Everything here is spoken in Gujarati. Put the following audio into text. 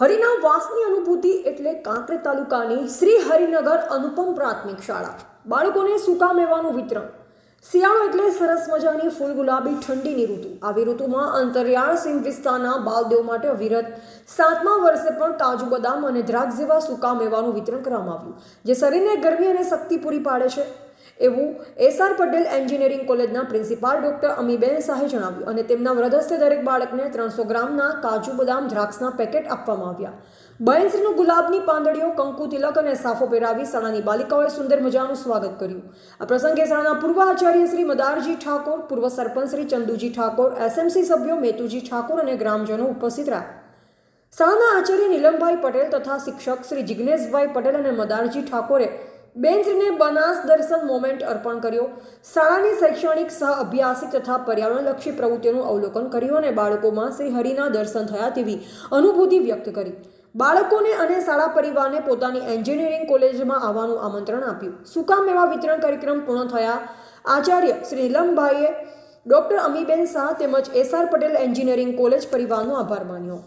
હરિના વાસની અનુભૂતિ એટલે કાંકરે તાલુકાની શ્રી હરિનગર અનુપમ પ્રાથમિક શાળા. બાળકોને સૂકા મેવાનું વિતરણ. શિયાળો એટલે સરસ મજાની ફૂલ ગુલાબી ઠંડીની ઋતુ. આવી ઋતુમાં અંતરિયાળ સિંહ વિસ્તારના બાલદેવ માટે અવિરત સાતમા વર્ષે પણ કાજુ બદામ અને દ્રાક્ષ જેવા સૂકા મેવાનું વિતરણ કરવામાં આવ્યું, જે શરીરને ગરમી અને શક્તિ પૂરી પાડે છે. એવું એસઆર પટેલ એન્જિનિયરિંગ કોલેજના પ્રિન્સિપાલ ડોક્ટર અમીબેન શાહે જણાવ્યું અને તેમના વ્રદસ્તે દરેક બાળકને ત્રણસો ગ્રામના કાજુ બદામ દ્રાક્ષના પેકેટ આપવામાં આવ્યા. બહેનશ્રીનું ગુલાબની પાંદડીઓ, કંકુ તિલક અને સાફો પહેરાવી શાળાની બાલિકાઓએ સુંદર મજાનું સ્વાગત કર્યું. આ પ્રસંગે શાળાના પૂર્વ આચાર્ય શ્રી મદારજી ઠાકોર, પૂર્વ સરપંચ શ્રી ચંદુજી ઠાકોર, એસએમસી સભ્યો મેતુજી ઠાકોર અને ગ્રામજનો ઉપસ્થિત રહ્યા. શાળાના આચાર્ય નીલમભાઈ પટેલ તથા શિક્ષક શ્રી જિજ્ઞેશભાઈ પટેલ અને મદારજી ઠાકોરે બેન્ચને બનાસ દર્શન મોમેન્ટ અર્પણ કર્યો. શાળાની શૈક્ષણિક સહ અભ્યાસિક તથા પર્યાવરણલક્ષી પ્રવૃત્તિઓનું અવલોકન કર્યું અને બાળકોમાં શ્રી હરિના દર્શન થયા તેવી અનુભૂતિ વ્યક્ત કરી. બાળકોને અને શાળા પરિવારને પોતાની એન્જિનિયરિંગ કોલેજમાં આવવાનું આમંત્રણ આપ્યું. સુકામ એવા વિતરણ કાર્યક્રમ પૂર્ણ થયા? આચાર્ય શ્રી નીલમભાઈએ ડૉક્ટર અમીબેન શાહ તેમજ એસઆર પટેલ એન્જિનિયરિંગ કોલેજ પરિવારનો આભાર માન્યો.